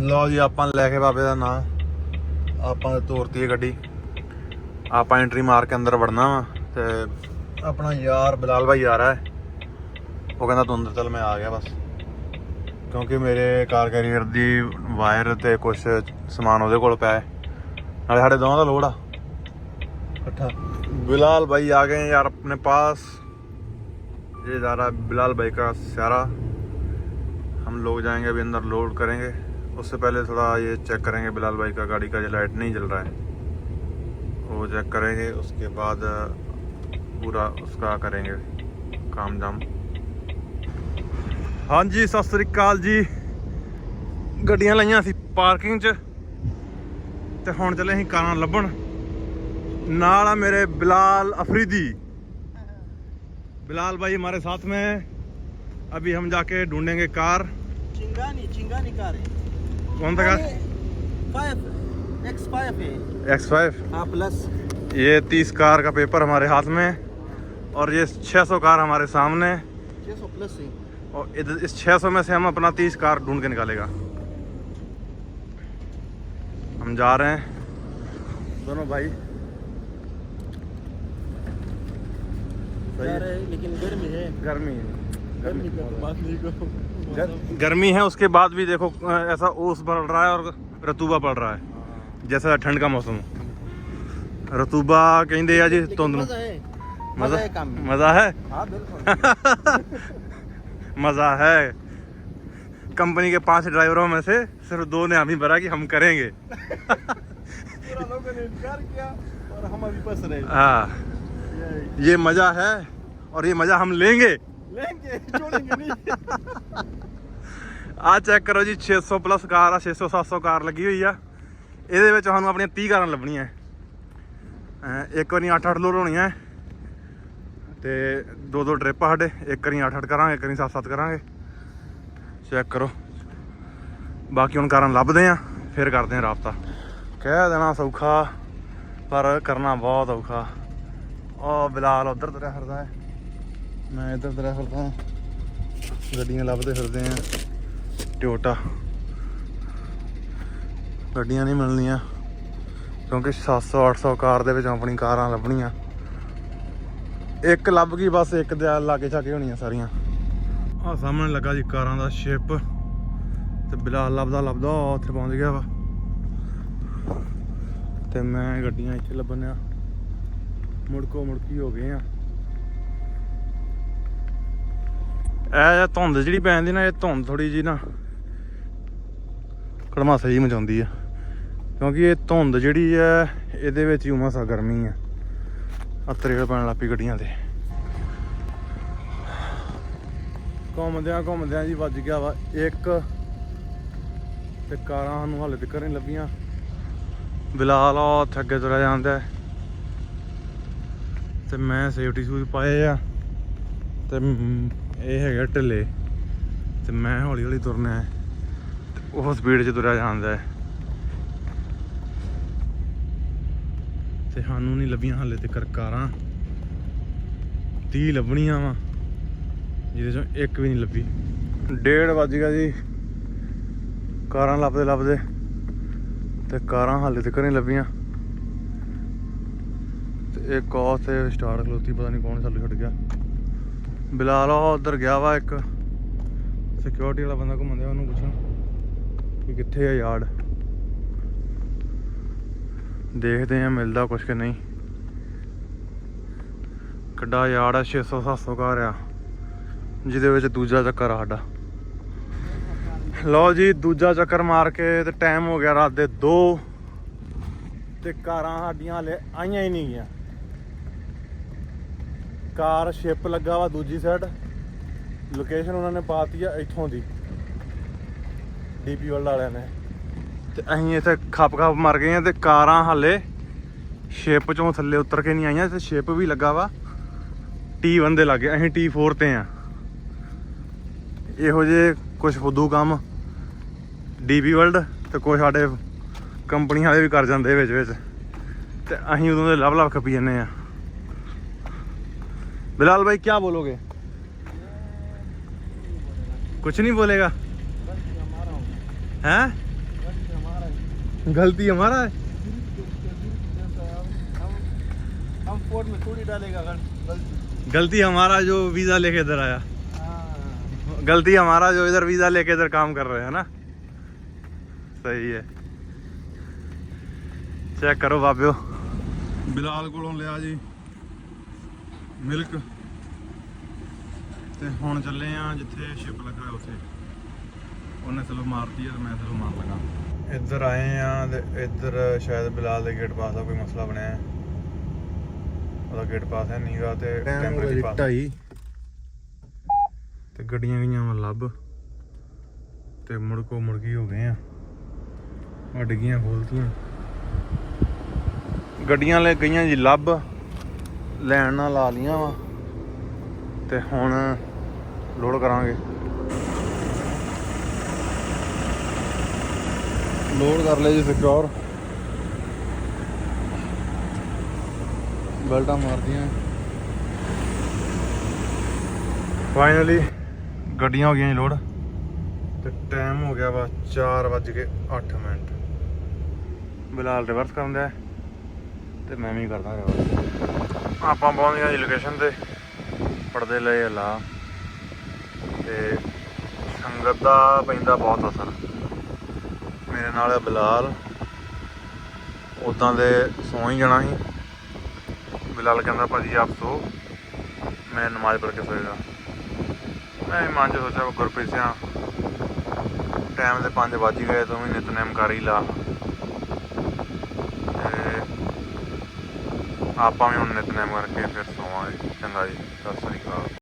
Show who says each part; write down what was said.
Speaker 1: ਲਓ ਜੀ ਆਪਾਂ ਲੈ ਕੇ ਬਾਬੇ ਦਾ ਨਾਂ ਆਪਾਂ ਤੋਰਤੀ ਹੈ ਗੱਡੀ ਆਪਾਂ ਐਂਟਰੀ ਮਾਰ ਕੇ ਅੰਦਰ ਵੜਨਾ ਵਾ ਤੇ ਆਪਣਾ ਯਾਰ ਬਿਲਾਲ ਭਾਈ ਆ ਰਿਹਾ ਹੈ ਉਹ ਕਹਿੰਦਾ ਤੂੰ ਅੰਦਰ ਚੱਲ ਮੈਂ ਆ ਗਿਆ ਬਸ ਕਿਉਂਕਿ ਮੇਰੇ ਕਾਰ ਕੈਰੀਅਰ ਦੀ ਵਾਇਰ ਤੇ ਕੁਝ ਸਮਾਨ ਉਹਦੇ ਕੋਲ ਪਿਆ ਹੈ ਨਾਲੇ ਸਾਡੇ ਦੋਵਾਂ ਦਾ ਲੋਡ ਆ ਇਕੱਠਾ बिलाल भाई आ गए हैं यार अपने पास ये जा रहा है बिलाल भाई का सारा हम लोग जाएंगे अभी अंदर लोड करेंगे उससे पहले थोड़ा ये चेक करेंगे बिलाल भाई का गाड़ी का ये लाइट नहीं जल रहा है वो चेक करेंगे उसके बाद पूरा उसका करेंगे काम जाम हाँ जी सत श्रीकाल जी ਗੱਡੀਆਂ ਲਾਈਆਂ ਸੀ ਪਾਰਕਿੰਗ 'ਚ ਤੇ ਹੁਣ ਚੱਲੇ ਅਸੀਂ ਕਾਰਾਂ ਲੱਭਣ ਨਾਲ ਆ मेरे बिलाल अफरीदी बिलाल भाई हमारे साथ में है अभी हम जाके ढूंढेंगे कार
Speaker 2: चिंगानी चिंगानी कार है
Speaker 1: कौन सा कार?
Speaker 2: एक्स फाइव है हाँ। प्लस
Speaker 1: ये तीस कार का पेपर हमारे हाथ में और ये 600 कार हमारे सामने। है
Speaker 2: छः सौ प्लस
Speaker 1: और इधर इस 600 में से हम अपना 30 कार ढूंढ के निकालेगा। हम जा रहे हैं। दोनों भाई।
Speaker 2: यार लेकिन गर्मी है।
Speaker 1: गर्मी है।
Speaker 2: गर्मी का बात नहीं करो।
Speaker 1: गर- गर्मी है उसके बाद भी देखो अ, ऐसा ओस बढ़ रहा है और रतूबा पड़ रहा है जैसा ठंड का मौसम रतूबा ਕਹਿੰਦੇ ਆ ਜੀ
Speaker 2: लेकिन
Speaker 1: ਧੁੰਦ ਨੂੰ
Speaker 2: मजा है
Speaker 1: मजा
Speaker 2: मजा है काम में
Speaker 1: मजा है
Speaker 2: हाँ बिल्कुल
Speaker 1: मजा है कंपनी के पांच ड्राइवरों में से सिर्फ दो ने हम ही भरा कि हम करेंगे
Speaker 2: पूरा लोगों ने इनकार किया और हम अभी फंस रहे हैं
Speaker 1: हाँ
Speaker 2: ये
Speaker 1: ये मजा है और ये मजा हम लेंगे
Speaker 2: ਲਹਿੰਗੇ
Speaker 1: ਆ ਚੈੱਕ ਕਰੋ ਜੀ 600 ਪਲੱਸ ਕਾਰ ਆ 600 700 ਕਾਰ ਲੱਗੀ ਹੋਈ ਆ। ਇਹਦੇ ਵਿੱਚ ਸਾਨੂੰ ਆਪਣੀਆਂ 30 ਕਾਰਾਂ ਲੱਭਣੀਆਂ। ਇੱਕ ਵਾਰੀ 8-8 ਲੋਡ ਹੋਣੀਆਂ। ਤੇ ਦੋ ਦੋ ਟ੍ਰਿਪ ਆ ਸਾਡੇ। ਇੱਕ ਵਾਰੀ 8-8 ਕਰਾਂਗੇ, ਇੱਕ ਵਾਰੀ 7-7 ਕਰਾਂਗੇ। ਚੈੱਕ ਕਰੋ। ਬਾਕੀ ਹੁਣ ਕਾਰਨ ਲੱਭਦੇ ਆ, ਫਿਰ ਕਰਦੇ ਆ ਰਾਬਤਾ। ਕਹਿ ਦੇਣਾ ਸੌਖਾ, ਪਰ ਕਰਨਾ ਬਹੁਤ ਔਖਾ। ਆ ਬਿਲਾਲ ਉਧਰ ਤੁਰਿਆ ਫਿਰਦਾ ਹੈ। ਮੈਂ ਇੱਧਰ ਤੁਰਿਆ ਫਿਰਦਾ। ਗੱਡੀਆਂ ਲੱਭਦੇ ਫਿਰਦੇ ਆ। ਟਿਓਟਾ ਗੱਡੀਆਂ ਨਹੀਂ ਮਿਲਣੀਆਂ। ਕਿਉਂਕਿ 700 800 ਕਾਰ ਦੇ ਵਿੱਚ ਆਪਣੀ ਕਾਰਾਂ ਲੱਭਣੀਆਂ। ਇੱਕ ਲੱਭ ਗਈ, ਬਸ ਇੱਕ ਦੇ ਲਾਗੇ ਛਾਗੇ ਹੋਣੀਆਂ ਸਾਰੀਆਂ। ਆ ਸਾਹਮਣੇ ਲੱਗਾ ਜੀ ਕਾਰਾਂ ਦਾ ਸ਼ਿਪ ਤੇ ਬਿਲਾਲ ਲੱਭਦਾ ਲੱਭਦਾ ਉੱਥੇ ਪਹੁੰਚ ਗਿਆ ਵਾ। ਤੇ ਮੈਂ ਗੱਡੀਆਂ ਇੱਥੇ ਲੱਭਣਿਆ ਮੁੜਕੋ ਮੁੜਕੀ ਹੋ ਗਏ ਆ। ਇਹ ਜਾਂ ਧੁੰਦ ਜਿਹੜੀ ਪੈਂਦੀ ਨਾ, ਇਹ ਧੁੰਦ ਥੋੜੀ ਜੀ ਨਾ ਕੜਮਾਸਾ ਜੀ ਮਚਾਉਂਦੀ ਆ। ਕਿਉਂਕਿ ਇਹ ਧੁੰਦ ਜਿਹੜੀ ਹੈ ਇਹਦੇ ਵਿੱਚ ਹੀ ਉਮਸ ਗਰਮੀ ਆ। ਅਤਰੇ ਪੈਣ ਲੱਗ ਪਈ ਗੱਡੀਆਂ ਤੇ। ਘੁੰਮਦਿਆਂ ਘੁੰਮਦਿਆਂ ਜੀ ਵੱਜ ਗਿਆ ਵਾ ਇੱਕ ਤੇ ਕਾਰਾਂ ਸਾਨੂੰ ਹਾਲੇ ਤੱਕ ਨਹੀਂ ਲੱਭੀਆਂ। ਬਿਲਾਲ ਆ, ਉੱਥੇ ਅੱਗੇ ਤੁਰਿਆ ਜਾਂਦਾ ਤੇ ਮੈਂ ਸੇਫਟੀ ਸ਼ੂਜ਼ ਪਾਏ ਆ। ਤੇ ਇਹ ਹੈਗਾ ਢਿੱਲੇ। ਤੇ ਮੈਂ ਹੌਲੀ ਹੌਲੀ ਤੁਰਨਾ ਹੈ। ਤੇ ਉਹ ਸਪੀਡ 'ਚ ਤੁਰਿਆ ਜਾਂਦਾ ਹੈ। ਤੇ ਸਾਨੂੰ ਨਹੀਂ ਲੱਭੀਆਂ ਹਾਲੇ ਤੱਕ ਕਾਰਾਂ। 30 ਲੱਭਣੀਆਂ ਵਾ। ਜਿਹਦੇ ਚੋਂ ਇੱਕ ਵੀ ਨਹੀਂ ਲੱਭੀ। ਡੇਢ ਵੱਜ ਗਿਆ ਜੀ। ਕਾਰਾਂ ਲੱਭਦੇ ਲੱਭਦੇ। ਤੇ ਕਾਰਾਂ ਹਾਲੇ ਤੱਕ ਨਹੀਂ ਲੱਭੀਆਂ। ਤੇ ਇੱਕ ਉਹ ਤੇ ਸਟਾਰ ਖਲੋਤੀ, ਪਤਾ ਨਹੀਂ ਕੌਣ ਸਾਨੂੰ ਛੱਡ ਗਿਆ। ਬਿਲਾਲ ਉਹ ਉਧਰ ਗਿਆ ਵਾ ਇੱਕ ਸਿਕਿਉਰਿਟੀ ਵਾਲਾ ਬੰਦਾ ਘੁੰਮਦਾ ਉਹਨੂੰ ਪੁੱਛਾਂ ਕਿ ਕਿੱਥੇ ਆ ਯਾਰਡ ਦੇਖਦੇ ਆ ਮਿਲਦਾ ਕੁਛ ਕਿ ਨਹੀਂ। ਕੱਡਾ ਯਾਰਡ ਆ 600 700 ਘਰ ਆ, ਜਿਹਦੇ ਵਿੱਚ ਦੂਜਾ ਚੱਕਰ ਆ ਸਾਡਾ। ਲਓ ਜੀ, ਦੂਜਾ ਚੱਕਰ ਮਾਰ ਕੇ ਤੇ ਟਾਈਮ ਹੋ ਗਿਆ ਰਾਤ ਦੇ 2 ਤੇ ਕਾਰਾਂ ਸਾਡੀਆਂ ਹਲੇ ਆਈਆਂ ਹੀ ਨਹੀਂ ਗਈਆਂ। ਕਾਰ ਸ਼ਿਪ ਲੱਗਾ ਵਾ ਦੂਜੀ ਸਾਈਡ ਲੋਕੇਸ਼ਨ ਉਹਨਾਂ ਨੇ ਪਾਤੀ ਆ ਇੱਥੋਂ ਦੀ। ਡੀਪੀ ਵਰਲਡ ਵਾਲਿਆਂ ਨੇ। ਤੇ ਅਸੀਂ ਇੱਥੇ ਖੱਪ ਖੱਪ ਮਰ ਗਏ ਆ ਤੇ ਕਾਰਾਂ ਹਾਲੇ ਸ਼ਿਪ ਚੋਂ ਥੱਲੇ ਉਤਰ ਕੇ ਨਹੀਂ ਆਈਆਂ ਤੇ ਸ਼ਿਪ ਵੀ ਲੱਗਾ ਵਾ। T1 ਦੇ ਲੱਗੇ, ਅਸੀਂ T4 ਤੇ ਆ। ਇਹੋ ਜੇ ਕੁਝ ਫੁੱਦੂ ਕੰਮ ਡੀਪੀ ਵਰਲਡ ਤੇ ਕੋਈ ਸਾਡੇ ਕੰਪਨੀ ਵਾਲੇ ਵੀ ਕਰ ਜਾਂਦੇ ਵਿੱਚ ਵਿੱਚ। ਤੇ ਅਸੀਂ ਉਦੋਂ ਦੇ ਲਵ ਲਵ ਖਪੀ ਜਾਂਦੇ ਆ। बिलाल भाई, क्या बोलोगे? कुछ नहीं बोलेगा।
Speaker 2: हैं?
Speaker 1: गलती हमारा है?
Speaker 2: में गलती
Speaker 1: हमारा जो वीज़ा लेके इधर आया। गलती हमारा जो इधर वीज़ा लेके इधर काम कर रहे हैं ना? सही है। चेक करो बाबे बिलाल को ले आ जी। ਮਿਲਕ। ਤੇ ਹੁਣ ਚੱਲੇ ਆ ਜਿੱਥੇ ਸ਼ਿਪ ਲੱਗਾ ਉੱਥੇ। ਉਹਨੇ ਚਲੋ ਮਾਰਤੀ ਆ ਤੇ ਮੈਂ ਚਲੋ ਮਾਰ ਲਗਾ। ਇੱਧਰ ਆਏ ਆ ਤੇ ਇੱਧਰ ਸ਼ਾਇਦ ਬਿਲਾਲ ਦੇ ਗੇਟ ਪਾਸ ਦਾ ਕੋਈ ਮਸਲਾ ਬਣਿਆ। ਉਹਦਾ ਗੇਟ ਪਾਸ ਹੈ ਨਹੀਂਗਾ ਤੇ ਟੈਂਪਰੇਰੀ ਪਾਸ ਢਾਈ। ਤੇ ਗੱਡੀਆਂ ਗਈਆਂ ਵਾ ਲੱਭ। ਤੇ ਮੁੜਕੋ ਮੁੜਕੀ ਹੋ ਗਏ ਆ। ਆ ਡਿੱਗੀਆਂ ਖੋਲਤੀਆਂ ਗੱਡੀਆਂ ਲੈ ਗਈਆਂ ਜੀ ਲੱਭ। ਲੈਣ ਨਾਲ ਲਾ ਲੀਆਂ ਵਾ। ਤੇ ਹੁਣ ਲੋਡ ਕਰਾਂਗੇ। ਲੋਡ ਕਰ ਲਿਆ ਜੀ ਸਿਕਿਉਰ ਬੈਲਟਾਂ ਮਾਰਦੀਆਂ। ਫਾਈਨਲੀ ਗੱਡੀਆਂ ਹੋ ਗਈਆਂ ਜੀ ਲੋਡ। ਤੇ ਟਾਈਮ ਹੋ ਗਿਆ ਵਾ 4:08 ਮਿੰਟ। ਬਿਲਾਲ ਰਿਵਰਸ ਕਰਨ ਦਾ ਤੇ ਮੈਂ ਵੀ ਕਰਦਾ ਰਿਵਰਸ ਆਪਾਂ ਪਹੁੰਚ ਗਏ ਜੀ ਲੋਕੇਸ਼ਨ ਤੇ। ਪਰਦੇ ਲਏ ਲਾ ਤੇ ਸੰਗਤ ਦਾ ਪੈਂਦਾ ਬਹੁਤ ਅਸਰ। ਮੇਰੇ ਨਾਲ ਹੈ ਬਿਲਾਲ। ਉਦਾਂ ਦੇ ਸੌਂ ਹੀ ਜਾਣਾ ਸੀ। ਬਿਲਾਲ ਕਹਿੰਦਾ, ਭਾਜੀ, ਆਪ ਸੋ। ਮੈਂ ਨਮਾਜ਼ ਪੜ੍ਹ ਕੇ ਸੋਏਗਾ। ਮੈਂ ਮਨ ਚ ਸੋਚਿਆ ਗੁਰਪ੍ਰੀਤ ਸਿੰਘ ਟਾਈਮ ਦੇ 5 ਵੱਜ ਗਏ, ਤੂੰ ਵੀ ਨਿਤਨੇਮ ਕਰ ਹੀ ਲਾ। ਤੇ ਆਪਾਂ ਵੀ ਹੁਣ ਨਿਤਨੇਮ ਕਰਕੇ ਫਿਰ ਸੋਵਾਂਗੇ। ਚੰਗਾ ਜੀ ਸਤਿ ਸ੍ਰੀ ਅਕਾਲ।